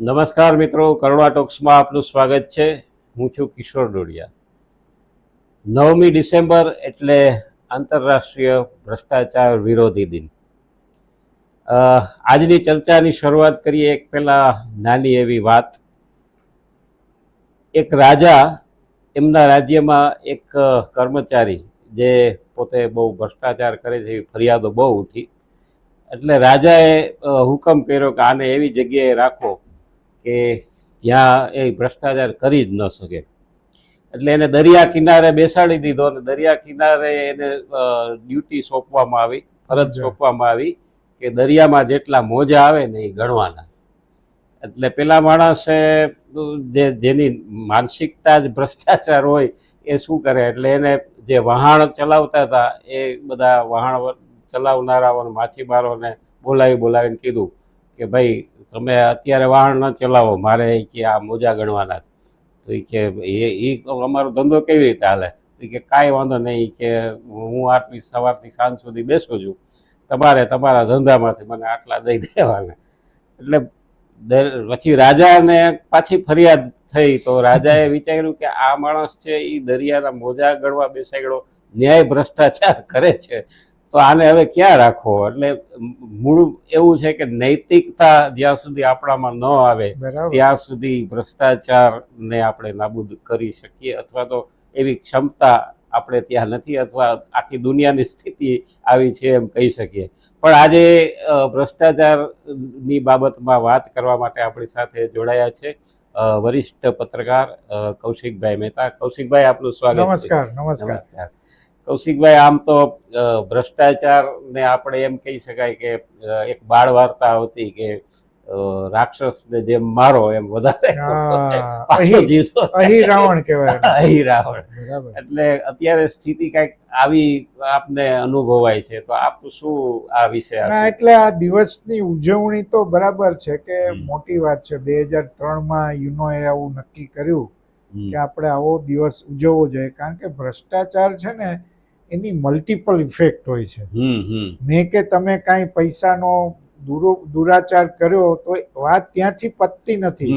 નમસ્કાર મિત્રો કરોડા ટોક્સમાં આપનું સ્વાગત છે. હું છું કિશોર ડોડિયા. નવમી ડિસેમ્બર એટલે આંતરરાષ્ટ્રીય ભ્રષ્ટાચાર વિરોધી દિન. આજની ચર્ચાની શરૂઆત કરીએ એક પહેલાં નાની એવી વાત. એક રાજા એમના રાજ્યમાં એક કર્મચારી જે પોતે બહુ ભ્રષ્ટાચાર કરે છે, એવી ફરિયાદો બહુ ઉઠી. એટલે રાજાએ હુકમ કર્યો કે આને એવી જગ્યાએ રાખો કે ત્યાં એ ભ્રષ્ટાચાર કરી જ ન શકે. એટલે એને દરિયા કિનારે બેસાડી દીધો અને દરિયા કિનારે એને ડ્યુટી સોંપવામાં આવી ફરજ સોંપવામાં આવી કે દરિયામાં જેટલા મોજા આવે ને એ ગણવાના. એટલે પેલા માણસે જે જેની માનસિકતા જ ભ્રષ્ટાચાર હોય એ શું કરે? એટલે એને જે વહાણ ચલાવતા હતા એ બધા વહાણ ચલાવનારાઓને માછીમારોને બોલાવી બોલાવીને કીધું કે ભાઈ તમે અત્યારે વાહન ન ચલાવો, મારે કે આ મોજા ગણવાના છે. તો એ કે એ એ અમારો ધંધો કેવી રીતે હાલે? કે કાંઈ વાંધો નહીં કે હું આટલી સવારથી સાંજ સુધી બેસું છું. તમારે તમારા ધંધામાંથી મને આટલા દઈ દેવાના. એટલે પછી રાજાને પાછી ફરિયાદ થઈ તો રાજાએ વિચાર્યું કે આ માણસ છે એ દરિયાના મોજા ગણવા બેસાડ્યો. ન્યાય ભ્રષ્ટાચાર કરે છે. તો આને હવે ક્યાં રાખવો? એટલે મૂળ એવું છે કે નૈતિકતા જ્યાં સુધી આપણામાં ન આવે ત્યાં સુધી ભ્રષ્ટાચારને આપણે નાબૂદ કરી શકીએ અથવા તો એવી ક્ષમતા આપણે ત્યાં નથી અથવા આખી દુનિયાની સ્થિતિ આવી છે એમ કહી શકીએ. પણ આજે ભ્રષ્ટાચારની બાબતમાં વાત કરવા માટે આપણી સાથે જોડાયા છે વરિષ્ઠ પત્રકાર કૌશિકભાઈ મહેતા. કૌશિકભાઈ આપનું સ્વાગત નમસ્કાર. નમસ્કાર. કૌશિકભાઈ આમ તો ભ્રષ્ટાચારને આપણે એમ કહી શકાય કે એક બાળ વાર્તા આવતી કે રાક્ષસને જેમ મારો એમ વધારે જીવતો અહીં રાવણ કહેવાય. અહીં રાવણ. એટલે અત્યારે સ્થિતિ કંઈક આવી આપને અનુભવાય છે તો આપ શું આ વિશે એટલે આ દિવસની ઉજવણી તો બરાબર છે કે મોટી વાત છે. બે હજાર ત્રણમાં યુનોએ આવું નક્કી કર્યું કે આપણે આવો દિવસ ઉજવવો જોઈએ. કારણ કે ભ્રષ્ટાચાર છે ને એની મલ્ટિપલ ઇફેક્ટ હોય છે. મેં કે તમે કાંઈ પૈસાનો દુરો દુરાચાર કર્યો તો વાત ત્યાંથી પતતી નથી.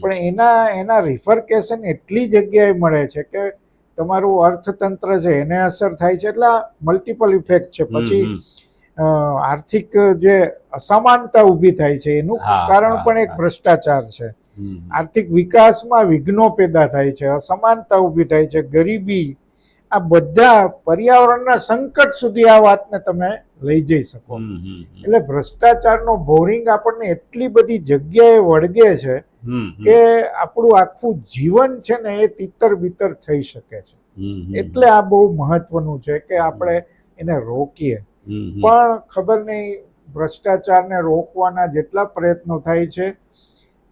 પણ એના એના રિફરકેશન એટલી જગ્યાએ મળે છે કે તમારું અર્થતંત્ર છે એને અસર થાય છે એટલે મલ્ટિપલ ઇફેક્ટ છે. પછી આર્થિક જે અસમાનતા ઊભી થાય છે એનું કારણ પણ એક ભ્રષ્ટાચાર છે. આર્થિક વિકાસમાં વિઘ્નો પેદા થાય છે અસમાનતા ઊભી થાય છે ગરીબી આ બધા પર્યાવરણના સંકટ સુધી આ વાતને તમે લઈ જઈ શકો. એટલે ભ્રષ્ટાચારનો બોરિંગ આપણને એટલી બધી જગ્યાએ વળગે છે કે આપણું આખું જીવન છે ને એ તિતર બિતર થઈ શકે છે. એટલે આ બહુ મહત્વનું છે કે આપણે એને રોકીએ. પણ ખબર નહીં ભ્રષ્ટાચારને રોકવાના જેટલા પ્રયત્નો થાય છે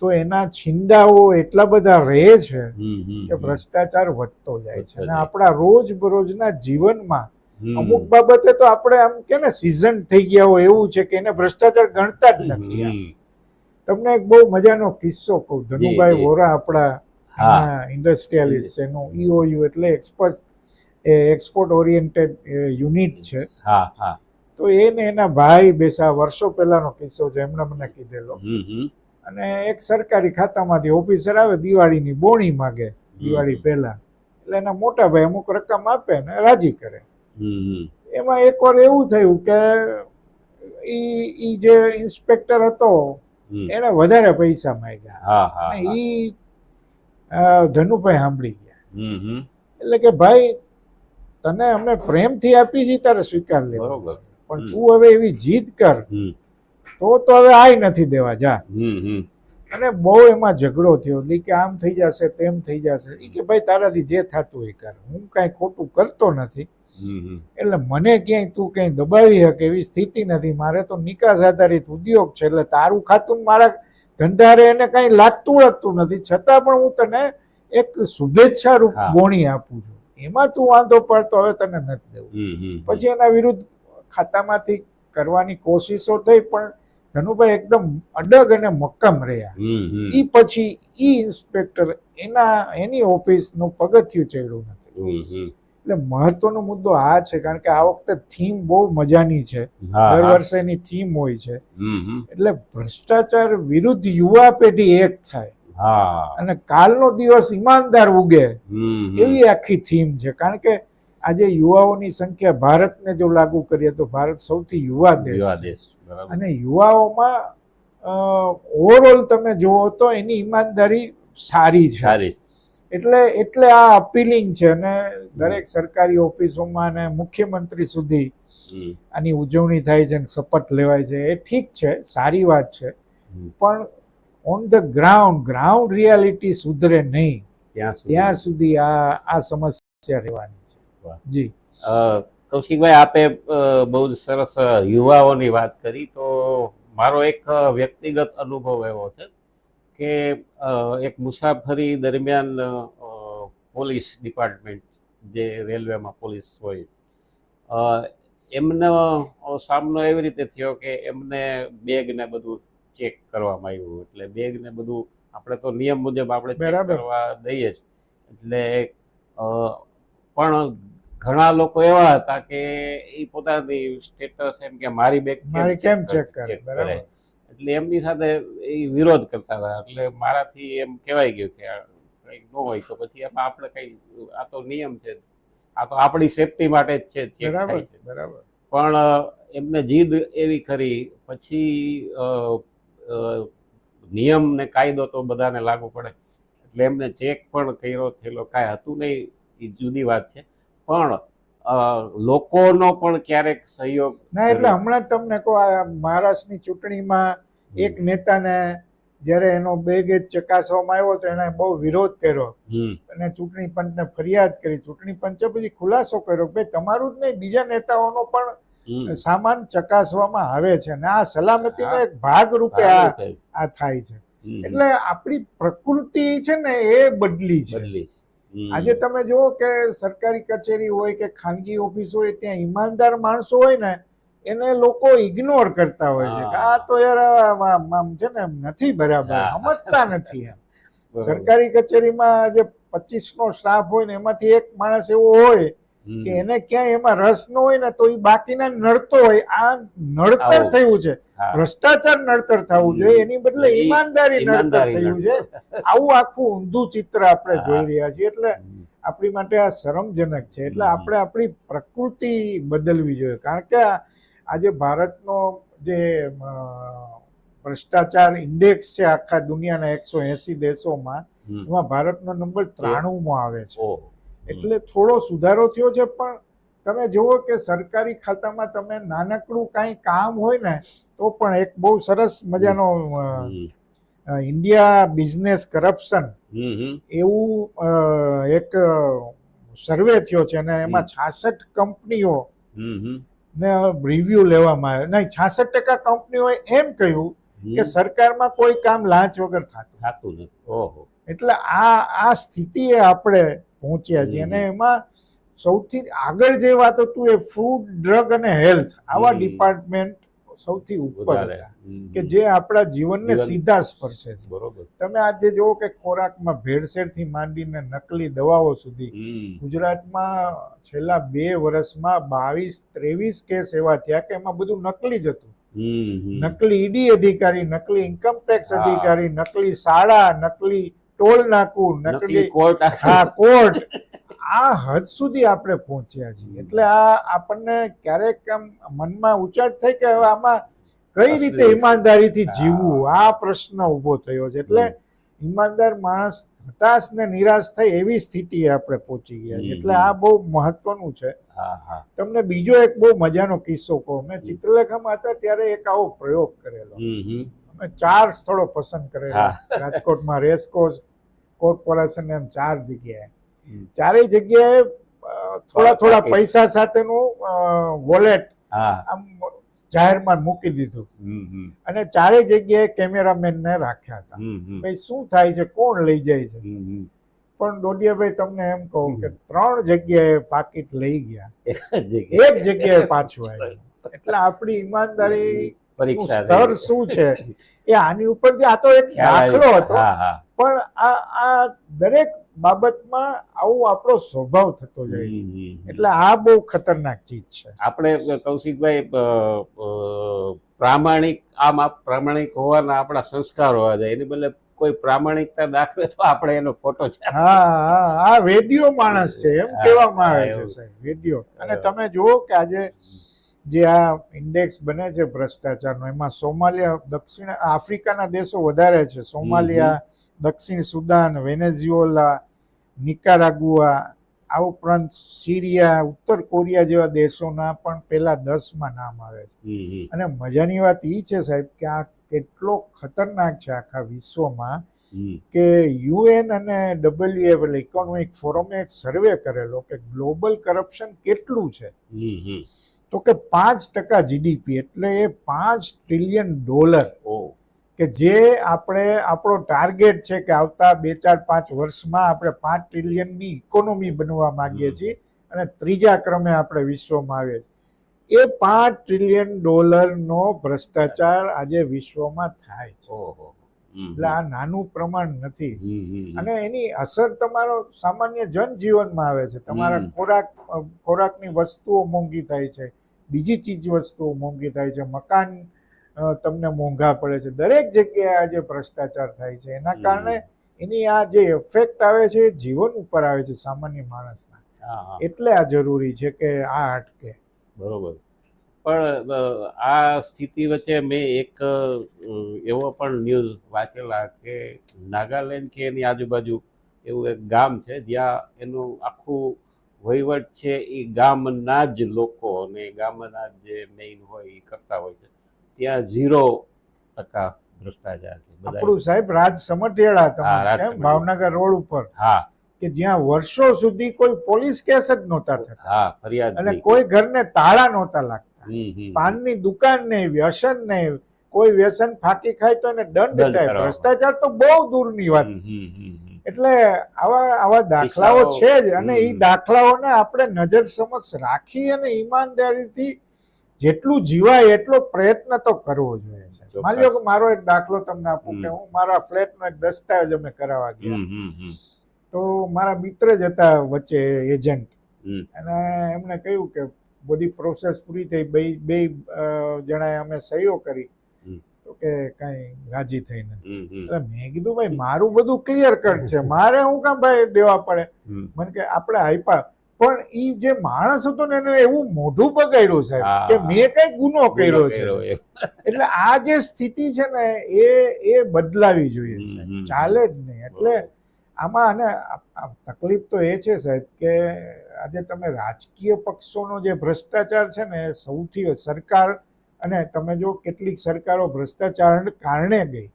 તો એના છીંડાઓ એટલા બધા રહે છે કે ભ્રષ્ટાચાર વધતો જાય છે. અને આપણા રોજ બરોજના જીવનમાં અમુક બાબતે તો આપણે આમ કે ને સિઝન થઈ ગયા હોય એવું છે કે એને ભ્રષ્ટાચાર ગણતા જ નથી તમને એક બહુ મજાનો કિસ્સો કહું. ધનુભાઈ વોરા આપણા. ઇન્ડસ્ટ્રીયાલિસ્ટ છે. એનું ઈઓયુ એટલે એક્સપર્ટ એક્સપોર્ટ ઓરિએન્ટેડ યુનિટ છે. તો એને એના ભાઈ બેસા વર્ષો પહેલાનો કિસ્સો છે એમણે મને કીધેલો. અને એક સરકારી ખાતામાંથી ઓફિસર આવે દિવાળીની બોણી માગે દિવાળી પહેલા. એટલે એના મોટા ભાઈ અમુક રકમ આપે ને રાજી કરે. એમાં એક એકવાર એવું થયું કે ઈ ઈ જે ઇન્સ્પેક્ટર હતો એને વધારે પૈસા માંગ્યા. અને ઈ ધનુભાઈ સાંભળી ગયા. એટલે કે ભાઈ તને અમે પ્રેમથી આપી છે તારે સ્વીકાર લે બરોબર. પણ તું હવે એવી જીદ કર. તો તો હવે આય નથી દેવા જા. અને બહુ એમાં ઝઘડો થયો એટલે કે આમ થઈ જશે તેમ થઈ જશે. એ કે ભાઈ તારાથી જે થતું હોય કર. હું કાંઈ ખોટું કરતો નથી. એટલે મને ક્યાંય તું ક્યાંય દબાવી શકે એવી સ્થિતિ નથી. મારે તો નિકાસ આધારિત ઉદ્યોગ છે એટલે તારું ખાતું મારા ધંધારે એને કાંઈ લાગતું લાગતું નથી. છતાં પણ હું તને એક શુભેચ્છા રૂપ ગોણી આપું છું. એમાં તું વાંધો પડતો હવે તને નથી દેવું. પછી એના વિરુદ્ધ ખાતામાંથી કરવાની કોશિશો થઈ પણ ધનુભાઈ એકદમ અડગ અને મક્કમ રહ્યા. એ પછી ઈ ઇન્સ્પેક્ટર એના એની ઓફિસનું પગથિયું ચડ્યું નથી. એટલે મહત્વનો મુદ્દો આ છે કારણ કે આ વખતે થીમ બહુ મજાની છે. દર વર્ષે એની થીમ હોય છે. એટલે ભ્રષ્ટાચાર વિરુદ્ધ યુવા પેઢી એક થાય. હા. અને કાલનો દિવસ ઈમાનદાર ઉગે. એવી આખી થીમ છે. કારણ કે આજે યુવાઓની સંખ્યા ભારતને જો લાગુ કરીએ તો ભારત સૌથી યુવા દેશ. અને યુવાઓમાં ઓવરઓલ તમે જુઓ તો એની ઈમાનદારી સારી છે. સારી એટલે એટલે આ અપીલિંગ છે અને દરેક સરકારી ઓફિસોમાં અને મુખ્યમંત્રી સુધી આની ઉજવણી થાય છે શપથ લેવાય છે. એ ઠીક છે સારી વાત છે. પણ on the ground ground reality સુધરે નહીં. ત્યાં સુધી. આ આ સમસ્યા રહેવાની છે. જી. કૌશિકભાઈ આપે બહુ જ સરસ યુવાઓની વાત કરી તો મારો એક વ્યક્તિગત અનુભવ એવો છે કે એક મુસાફરી દરમિયાન પોલીસ ડિપાર્ટમેન્ટ જે રેલવેમાં પોલીસ હોય એમનો સામનો એવી રીતે થયો કે એમને બેગ ને બધું ચેક કરવામાં આવ્યું એટલે બેગ ને બધું આપણે તો નિયમ મુજબ આપણે ચેક. કરવા દઈએ જ એટલે પણ ઘણા લોકો એવા હતા કે એ પોતાની સ્ટેટસ એમ કે મારી બેગ મારી કેમ ચેક કરે બરાબર. એટલે એમની સાથે એ વિરોધ કરતા હતા. એટલે મારાથી એમ કહેવાય ગયું કે કંઈક ન હોય તો પછી એમાં આપણે કઈ આ તો નિયમ છે. આ તો આપણી સેફટી માટે જ છે ચેક બરાબર થાય છે. બરાબર. પણ એમને જીદ એવી કરી પછી નિયમ ને કાયદો તો બધાને લાગુ પડે. એટલે એમને ચેક પણ કર્યો થયેલો કાંઈ હતું નહીં એ જુદી વાત છે. પણ લોકોનો પણ ક્યારેક સહયોગ ના એટલે હમણાં તમને કહો આ મહારાષ્ટ્રની ચૂંટણીમાં એક નેતાને જ્યારે એનો બેગ ચકાસવામાં આવ્યો તો એને બહુ વિરોધ કર્યો. અને ચૂંટણી પંચને ફરિયાદ કરી. ચૂંટણી પંચે પછી ખુલાસો કર્યો કે તમારું જ નહીં બીજા નેતાઓનો પણ સામાન ચકાસવામાં આવે છે. અને આ સલામતીનો. એક ભાગ રૂપે આ થાય. છે. એટલે આપણી પ્રકૃતિ છે ને એ બદલી છે. આજે તમે જુઓ કે સરકારી કચેરી હોય કે ખાનગી ઓફિસ હોય ત્યાં ઈમાનદાર માણસો હોય ને એને લોકો ઇગ્નોર કરતા હોય છે. કે આ તો યાર આમ- છે ને નથી બરાબર સમજતા નથી એમ. સરકારી કચેરીમાં જે પચીસ નો સ્ટાફ હોય ને એમાંથી એક માણસ એવો હોય. કે એને ક્યાંય એમાં રસ ન હોય ને તો એ બાકીના નડતો હોય. આ નડતર થયું છે. ભ્રષ્ટાચાર નડતર થવું જોઈએ. એની બદલે ઈમાનદારી નડતર થયું છે. આવું આખું ઊંધું ચિત્ર આપણે જોઈ રહ્યા છીએ. એટલે આપણી માટે આ શરમજનક છે. એટલે આપણે આપણી પ્રકૃતિ બદલવી જોઈએ. કારણ કે આજે ભારતનો જે ભ્રષ્ટાચાર ઇન્ડેક્સ છે આખા દુનિયાના એકસો એસી દેશોમાં. એમાં ભારતનો નંબર ત્રાણુંમાં આવે છે. એટલે થોડો સુધારો થયો છે પણ તમે જુઓ કે સરકારી ખાતામાં તમે નાનકડું કાંઈ કામ હોય ને તો પણ એક બહુ સરસ મજાનો ઇન્ડિયા બિઝનેસ કરપ્શન. એવું એક સર્વે થયો છે અને એમાં છાસઠ કંપનીઓ. ને રિવ્યુ લેવામાં આવ્યો. નહીં છાસઠ ટકા કંપનીઓએ એમ કહ્યું કે સરકારમાં કોઈ કામ લાંચ વગર થતું થતું નથી. ઓહો. એટલે આ આ સ્થિતિએ આપણે પહોંચ્યા છીએ. અને એમાં સૌથી આગળ જે વાત હતું એ ફૂડ ડ્રગ અને હેલ્થ આવા ડિપાર્ટમેન્ટ સૌથી ઉપર હતા. કે જે આપણા જીવનને જીવન- સીધા સ્પર્શે છે. બરોબર. તમે આજે જુઓ કે ખોરાકમાં ભેળસેળથી માંડીને નકલી દવાઓ સુધી. ગુજરાતમાં છેલ્લા બે વર્ષમાં બાવીસ ત્રેવીસ કેસ એવા થયા કે એમાં બધું નકલી જ હતું. નકલી ઈડી અધિકારી નકલી ઇન્કમ ટેક્સ અધિકારી નકલી શાળા નકલી ટોલ નાકું નકલી કોર્ટ હા કોર્ટ આ હદ સુધી આપણે પહોંચ્યા છીએ. એટલે આ આપણને ક્યારેક આમ મનમાં ઉચાટ થઈ કે હવે આમાં કઈ રીતે ઈમાનદારીથી જીવવું? આ પ્રશ્ન ઊભો થયો છે. એટલે ઈમાનદાર માણસ હતાશ ને નિરાશ થઈ એવી સ્થિતિએ આપણે પહોંચી ગયા છે એટલે આ બહુ મહત્વનું છે. હા હા. તમને બીજો એક બહુ મજાનો કિસ્સો કહું. મેં ચિત્રલેખામાં હતા ત્યારે એક આવો પ્રયોગ કરેલો. ચાર સ્થળો પસંદ કરેલા રાજકોટમાં રાજકોટમાં રેસકોર્સ કોર્પોરેશન એમ ચાર જગ્યાએ. ચારેય જગ્યાએ થોડા થોડા પૈસા સાથેનું વોલેટ આમ જાહેરમાં મૂકી દીધું. અને ચારેય જગ્યાએ કેમેરામેનને રાખ્યા હતા. ભાઈ શું થાય છે? કોણ લઈ જાય છે. પણ ડોડિયાભાઈ તમને એમ કહું કે ત્રણ જગ્યાએ પાકીટ લઈ ગયા. એક જગ્યાએ. એક જગ્યાએ પાછું આવ્યું. એટલે આપણી ઈમાનદારી પરીક્ષા સ્તર શું છે? એ આની ઉપરથી આ તો એક દાખલો હતો. પણ આ આ દરેક બાબતમાં આવું આપણો સ્વભાવ થતો જાય છે. એટલે આ બહુ ખતરનાક ચીજ છે. આપણે કૌશિકભાઈ પ્રામાણિક આમ પ્રામાણિક હોવાના આપણા સંસ્કાર હોવા જાય એની બદલે કોઈ પ્રામાણિકતા દાખવે તો આપણે એનો ફોટો છે. હા આ વેદિયો માણસ છે એમ કહેવામાં આવે છે. સાહેબ વેદ્યો અને તમે જુઓ કે આજે જે આ ઇન્ડેક્સ બને છે ભ્રષ્ટાચારનો એમાં સોમાલિયા દક્ષિણ આફ્રિકાના દેશો વધારે છે. સોમાલિયા દક્ષિણ સુદાન વેનેઝ્યુએલા નિકારાગુઆ આ ઉપરાંત સિરિયા ઉત્તર કોરિયા જેવા દેશોના પણ પેલા દસમાં નામ આવે છે. અને મજાની વાત એ છે સાહેબ કે આ કેટલો ખતરનાક છે આખા વિશ્વમાં કે યુએન અને ડબલ્યુએફ એટલે ઇકોનોમિક ફોરમે એક સર્વે કરેલો કે ગ્લોબલ કરપ્શન કેટલું છે. તો કે પાંચ ટકા જીડીપી એટલે એ પાંચ ટ્રિલિયન ડોલર કે જે આપણે આપણો ટાર્ગેટ છે કે આવતા બે ચાર પાંચ વર્ષમાં આપણે પાંચ ટ્રિલિયનની ઇકોનોમી બનવા માંગીએ છીએ અને ત્રીજા ક્રમે આપણે વિશ્વમાં આવીએ છીએ. એ પાંચ ટ્રિલિયન ડોલરનો ભ્રષ્ટાચાર આજે વિશ્વમાં થાય છે. એટલે આ નાનું પ્રમાણ નથી. અને એની અસર તમારો સામાન્ય જનજીવનમાં આવે છે. તમારા. ખોરાક ખોરાકની વસ્તુઓ મોંઘી થાય છે. બીજી ચીજ વસ્તુઓ મોંઘી થાય છે મકાન તમને મોંઘા પડે છે. દરેક જગ્યાએ આજે ભ્રષ્ટાચાર થાય છે એના કારણે એની આ જે ઇફેક્ટ આવે છે જીવન ઉપર આવે છે સામાન્ય માણસના. એટલે આ જરૂરી છે કે આ અટકે. બરોબર. પણ આ સ્થિતિ વચ્ચે મેં એક એવો પણ ન્યૂઝ વાંચેલા કે નાગાલેન્ડ કે એની આજુબાજુ એવું એક ગામ છે જ્યાં એનું આખું વહીવટ છે એ ગામના જ લોકો અને ગામના જે મેઇન હોય એ કરતા હોય છે ત્યાં ઝીરો ટકા ભ્રષ્ટાચાર છે આપણું સાહેબ રાજ સમટેડા તમારે. ભાવનગર રોડ ઉપર હા કે જ્યાં વર્ષો સુધી કોઈ પોલીસ કેસ જ નહોતા થતા હા ફરિયાદ અને. કોઈ ઘરને તાળા નહોતા લાગતા. પાનની દુકાન ને વ્યસન ને કોઈ વ્યસન ફાટી ખાય તો એને દંડ થાય ભ્રષ્ટાચાર તો બહુ દૂરની વાત. એટલે આવા આવા દાખલાઓ છે જ અને એ દાખલાઓને આપણે નજર સમક્ષ રાખી અને ઈમાનદારીથી જેટલું જીવાય એટલો પ્રયત્ન તો કરવો જોઈએ સાહેબ. માની લો કે મારો એક દાખલો તમને આપું કે હું મારા ફ્લેટનો એક દસ્તાવેજ અમે કરાવવા ગયા. તો મારા મિત્ર જ હતા વચ્ચે એજન્ટ. અને એમણે કહ્યું કે બધી પ્રોસેસ પૂરી થઈ બે બે જણાએ અમે સહીઓ કરી. તો કે કઈ રાજી થઈને. હમ. એટલે મેં કીધું ભાઈ મારું બધું ક્લિયર કટ છે. મારે હું કામ ભાઈ દેવા પડે? મને કે આપણે આપ્યા પણ ઈ જે માણસ હતો ને એને એવું મોઢું બગાડ્યું સાહેબ કે મેં કઈ ગુનો કર્યો છે. એટલે આ જે સ્થિતિ છે ને એ એ બદલાવી જોઈએ ચાલે જ નહીં. એટલે આમાં અને તકલીફ તો એ છે સાહેબ કે આજે તમે રાજકીય પક્ષોનો જે ભ્રષ્ટાચાર છે ને સૌથી સરકાર અને તમે જો કેટલીક સરકારો ભ્રષ્ટાચાર કારણે ગઈ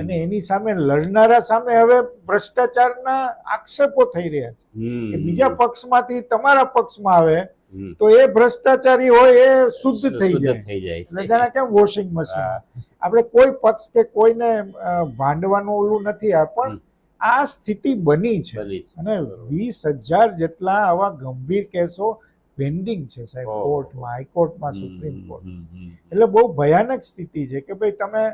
અને એની સામે લડનારા સામે હવે ભ્રષ્ટાચારના આક્ષેપો થઈ રહ્યા છે. કે બીજા પક્ષમાંથી તમારા પક્ષમાં આવે તો એ ભ્રષ્ટાચારી હોય એ શુદ્ધ થઈ જાય. થઈ જાય. એટલે જાણે કેમ વોશિંગ મશીન. આપણે કોઈ પક્ષ કે કોઈને ભાંડવાનું ઓલું નથી આ પણ આ સ્થિતિ બની છે. અને વીસ હજાર જેટલા આવા ગંભીર કેસો પેન્ડિંગ છે સાહેબ કોર્ટમાં હાઈકોર્ટમાં સુપ્રીમ કોર્ટ. એટલે બહુ ભયાનક સ્થિતિ છે કે ભાઈ તમે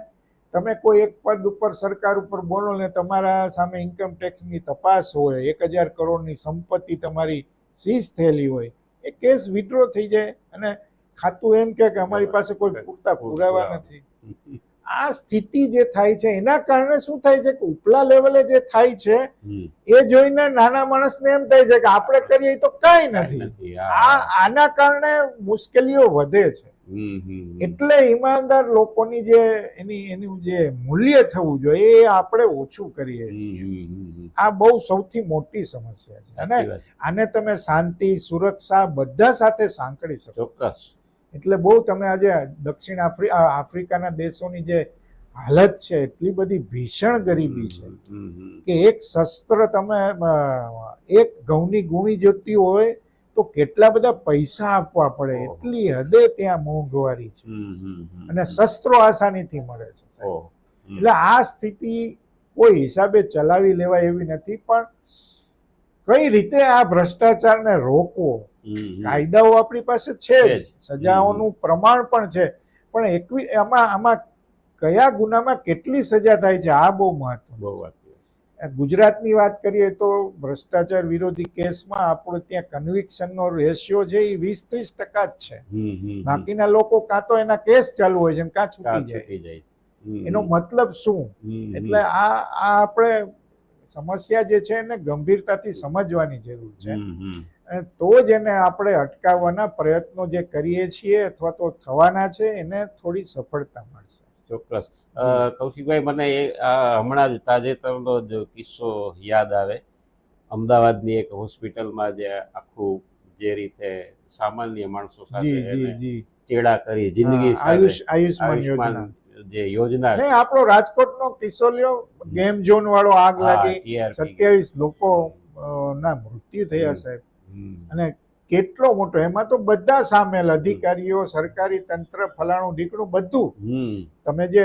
તમે કોઈ એક પદ ઉપર સરકાર ઉપર બોલો ને તમારા સામે ઇન્કમ ટેક્સની તપાસ હોય એક હજાર કરોડની સંપત્તિ તમારી સીઝ થયેલી હોય એ કેસ વિડ્રો થઈ જાય અને ખાતું એમ કે અમારી પાસે કોઈ પૂરતા પુરાવા. નથી. આ સ્થિતિ જે થાય છે એના કારણે શું થાય છે કે ઉપલા લેવલે જે થાય છે એ જોઈને નાના માણસને એમ થાય છે કે આપણે કરીએ તો કાંઈ નથી. આ આના કારણે મુશ્કેલીઓ વધે છે. એટલે ઈમાનદાર લોકોની જે એની એનું જે મૂલ્ય થવું જોઈએ એ આપણે ઓછું કરીએ છીએ. આ બહુ સૌથી મોટી સમસ્યા છે અને આને તમે શાંતિ સુરક્ષા બધા સાથે સાંકળી શકો. ચોક્કસ. એટલે બહુ તમે આજે દક્ષિણ આફ્રિ આ આફ્રિકાના દેશોની જે હાલત છે એટલી બધી ભીષણ ગરીબી છે. કે એક શસ્ત્ર તમે એક ઘઉંની ગુણી જોતી હોય તો કેટલા બધા પૈસા આપવા પડે એટલી હદે ત્યાં મોંઘવારી છે. અને શસ્ત્રો આસાનીથી મળે છે. એટલે આ સ્થિતિ કોઈ હિસાબે ચલાવી લેવાય એવી નથી પણ કઈ રીતે આ ભ્રષ્ટાચારને રોકવો. કાયદાઓ આપણી પાસે છે જ. સજાઓનું પ્રમાણ પણ છે. પણ એકવી આમાં આમાં કયા ગુનામાં કેટલી સજા થાય છે? આ બહુ મહત્વ બહુ વાત ગુજરાતની વાત કરીએ તો ભ્રષ્ટાચાર વિરોધી કેસમાં આપણો ત્યાં કન્વિક્શનનો રેશિયો છે એ વીસ ત્રીસ ટકા જ છે. બાકીના લોકો કાં તો એના કેસ ચાલુ હોય છે કાં છૂટી જાય. એનો મતલબ શું? એટલે આ આ આપણે સમસ્યા જે છે એને ગંભીરતાથી સમજવાની જરૂર છે. તો જ એને આપણે અટકાવવાના પ્રયત્નો જે કરીએ છીએ અથવા તો થવાના છે એને થોડી સફળતા મળશે. ચોક્કસ. કૌશિકભાઈ મને એ હમણાં જ તાજેતરનો જ કિસ્સો યાદ આવે. અમદાવાદની એક હોસ્પિટલમાં જે આખું જે રીતે સામાન્ય માણસો સાથે ચેડા કરી જિંદગી આયુષ આયુષ્માન જે યોજના નહીં આપણો રાજકોટનો કિસ્સો લ્યો ગેમ ઝોન વાળો આગ લાગી. સત્યાવીસ લોકો ના મૃત્યુ થયા સાહેબ. અને કેટલો મોટો એમાં તો બધા સામેલ અધિકારીઓ સરકારી તંત્ર ફલાણું ઢીકણું બધું. તમે જે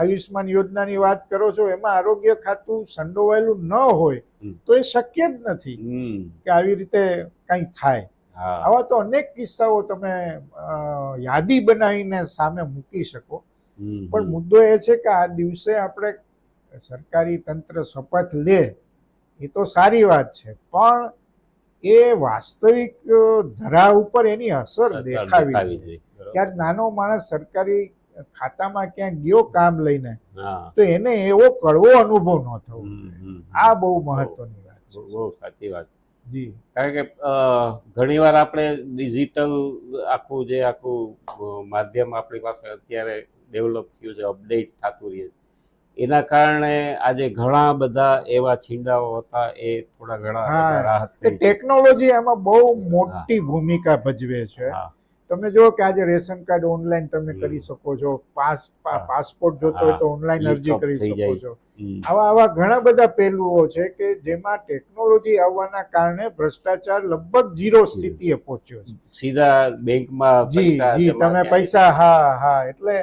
આયુષ્માન યોજનાની વાત કરો છો એમાં આરોગ્ય ખાતું સંડોવાયેલું ન હોય તો એ શક્ય જ નથી કે આવી રીતે કંઈ થાય. આવા તો અનેક કિસ્સાઓ તમે યાદી બનાવીને સામે મૂકી શકો. પણ મુદ્દો એ છે કે આ દિવસે આપણે સરકારી તંત્ર શપથ લે એ તો સારી વાત છે. પણ એ વાસ્તવિક ધરા ઉપર એની અસર દેખાવી. ક્યાંક નાનો માણસ સરકારી ખાતામાં ક્યાંક ગયો કામ લઈને તો એને એવો કડવો અનુભવ ન થવો આ બહુ મહત્વની વાત છે બહુ સાચી વાત. જી. કારણ કે ઘણી વાર આપણે ડિજિટલ આખું જે આખું માધ્યમ આપણી પાસે અત્યારે ડેવલપ થયું છે અપડેટ થતું રહે છે. એના કારણે આજે ઘણા બધા એવા છીંડાઓ હતા એ થોડા ઘણા રાહત. ટેકનોલોજી એમાં બહુ મોટી ભૂમિકા ભજવે છે. તમે જો કે આજે રેશન કાર્ડ ઓનલાઈન તમે કરી શકો છો પાસ પાસપોર્ટ જોતો હોય તો ઓનલાઈન અરજી કરી શકો છો. આવા આવા ઘણા બધા પહેલુઓ છે કે જેમાં ટેકનોલોજી આવવાના કારણે ભ્રષ્ટાચાર લગભગ ઝીરો સ્થિતિએ પહોંચ્યો છે. સીધા બેંકમાં જી જી તમે પૈસા હા હા એટલે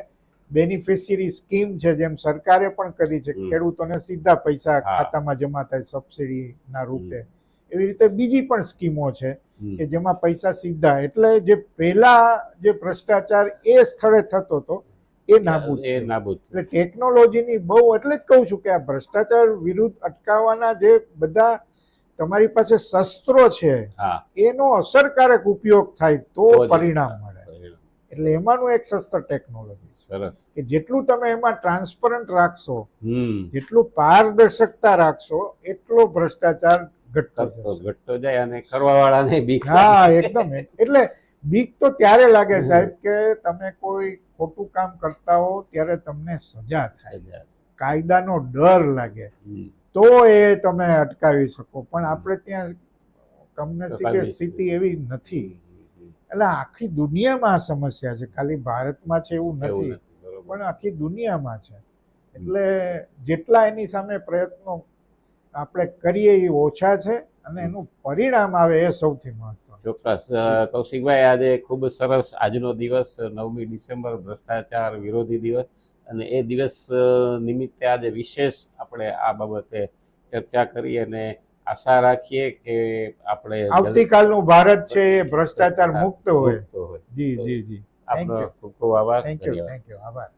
બેનિફિશિયરી સ્કીમ છે જેમ સરકારે પણ કરી છે. ખેડૂતોને સીધા પૈસા ખાતામાં જમા થાય સબસિડીના રૂપે. એવી રીતે બીજી પણ સ્કીમો છે કે જેમાં પૈસા સીધા એટલે જે પહેલા જે ભ્રષ્ટાચાર એ સ્થળે થતો હતો એ નાબૂદ એ નાબૂદ એટલે ટેકનોલોજીની બહુ એટલે જ કહું છું કે આ ભ્રષ્ટાચાર વિરુદ્ધ અટકાવવાના જે બધા તમારી પાસે શસ્ત્રો છે એનો અસરકારક ઉપયોગ થાય તો પરિણામ મળે. એટલે એમાંનું એક શસ્ત્ર ટેકનોલોજી. કે જેટલું તમે એમાં ટ્રાન્સપરન્ટ રાખશો જેટલું પારદર્શકતા રાખશો એટલો ભ્રષ્ટાચાર ઘટતો ઘટતો જાય અને કરવા વાળાને બીક હા એકદમ. એટલે બીક તો ત્યારે લાગે સાહેબ કે તમે કોઈ ખોટું કામ કરતા હો ત્યારે તમને સજા થાય. કાયદાનો ડર લાગે. તો એ તમે અટકાવી શકો. પણ આપણે ત્યાં કમનસીબે. સ્થિતિ એવી નથી. એટલે આખી દુનિયામાં આ સમસ્યા છે. ખાલી ભારતમાં છે એવું નથી પણ આખી દુનિયામાં છે. એટલે જેટલા એની સામે પ્રયત્નો આપણે કરીએ એ ઓછા છે અને એનું પરિણામ આવે એ સૌથી મહત્વ ચોક્કસ. કૌશિકભાઈ આજે ખૂબ સરસ આજનો દિવસ નવમી ડિસેમ્બર ભ્રષ્ટાચાર વિરોધી દિવસ અને એ દિવસ નિમિત્તે આજે વિશેષ આપણે આ બાબતે ચર્ચા કરી અને આશા રાખીએ કે આપણે આવતીકાલનું ભારત છે એ ભ્રષ્ટાચાર મુક્ત હોય. જી જી જી. આપનો ખૂબ ખૂબ આભાર. થેન્ક યુ થેન્ક યુ આભાર.